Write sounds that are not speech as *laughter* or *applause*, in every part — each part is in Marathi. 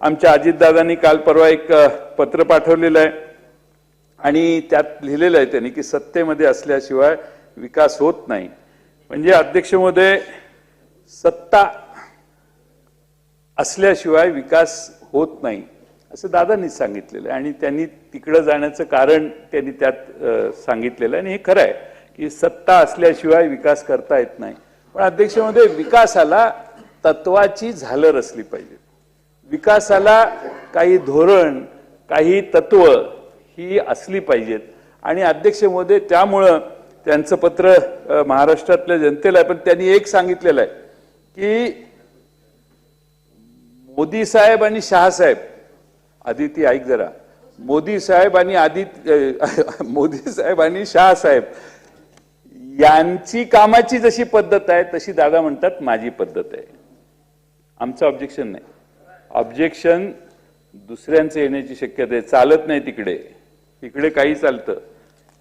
आमच्या अजितदादांनी काल परवा एक पत्र पाठवलेलं आहे. आणि त्यात लिहिलेलं आहे त्यांनी की सत्तेमध्ये असल्याशिवाय विकास होत नाही. म्हणजे अध्यक्ष महोदय सत्ता असल्याशिवाय विकास होत नाही असं दादांनी सांगितलेलं आहे. आणि त्यांनी तिकडं जाण्याचं कारण त्यांनी त्यात सांगितलेलं आहे. आणि हे खरं आहे की सत्ता असल्याशिवाय विकास करता येत नाही. पण अध्यक्षमध्ये विकासाला तत्वाची झालर असली पाहिजे. विकासाला काही धोरण काही तत्व ही असली पाहिजेत. आणि अध्यक्ष मोदी त्यामुळं त्यांचं पत्र महाराष्ट्रातल्या जनतेला आहे पण त्यांनी एक सांगितलेलं आहे की मोदी साहेब आणि शहासाहेब आदिती ऐक जरा मोदी साहेब आणि आदित्य *laughs* मोदी साहेब आणि शहासाहेब यांची कामाची जशी पद्धत आहे तशी दादा म्हणतात माझी पद्धत आहे. आमचं ऑब्जेक्शन नाही. ऑब्जेक्शन दुसऱ्यांचं येण्याची शक्यता आहे. चालत नाही तिकडे. तिकडे काही चालतं.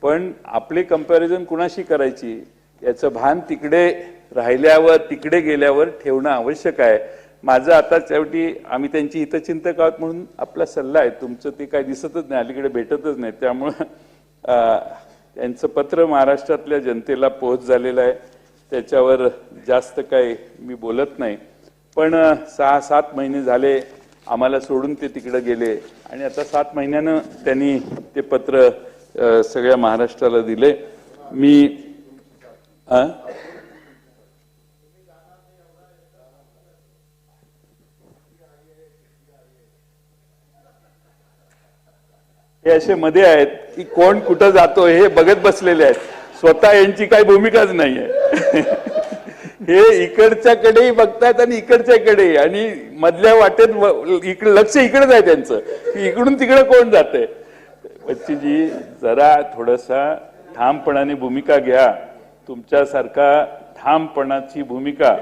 पण आपली कंपॅरिझन कुणाशी करायची? याचं भान तिकडे राहिल्यावर तिकडे गेल्यावर ठेवणं आवश्यक आहे. माझं आता शेवटी आम्ही त्यांची हितचिंतक आहोत म्हणून आपला सल्ला आहे. तुमचं ते काही दिसतच नाही. अलीकडे भेटतच नाही. त्यामुळं त्यांचं पत्र महाराष्ट्रातल्या जनतेला पोहोच झालेलं आहे. त्याच्यावर जास्त काही मी बोलत नाही. पण सहा सात महिने झाले आम्हाला सोडून ते तिकडे गेले आणि आता सात महिन्यानं त्यांनी ते पत्र सगळ्या महाराष्ट्राला दिले. मी हे असे मध्ये आहेत की कोण कुठं जातो हे बघत बसलेले आहेत. स्वतः यांची काही भूमिकाच नाहीये. *laughs* हे इकडच्याकडेही बघतायत आणि इकडच्याकडे आणि मधल्या वाटेत इकडे लक्ष इकडेच आहे त्यांचं. की इकडून तिकडे कोण जाते बच्चीजी जरा थोडासा ठामपणाने भूमिका घ्या. तुमच्यासारखा ठामपणाची भूमिका.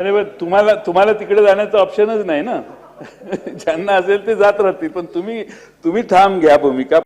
अरे बरं तुम्हाला तुम्हाला तिकडे जाण्याचं ऑप्शनच नाही ना? *laughs* ज्यांना असेल ते जात राहतील पण तुम्ही तुम्ही ठाम घ्या भूमिका.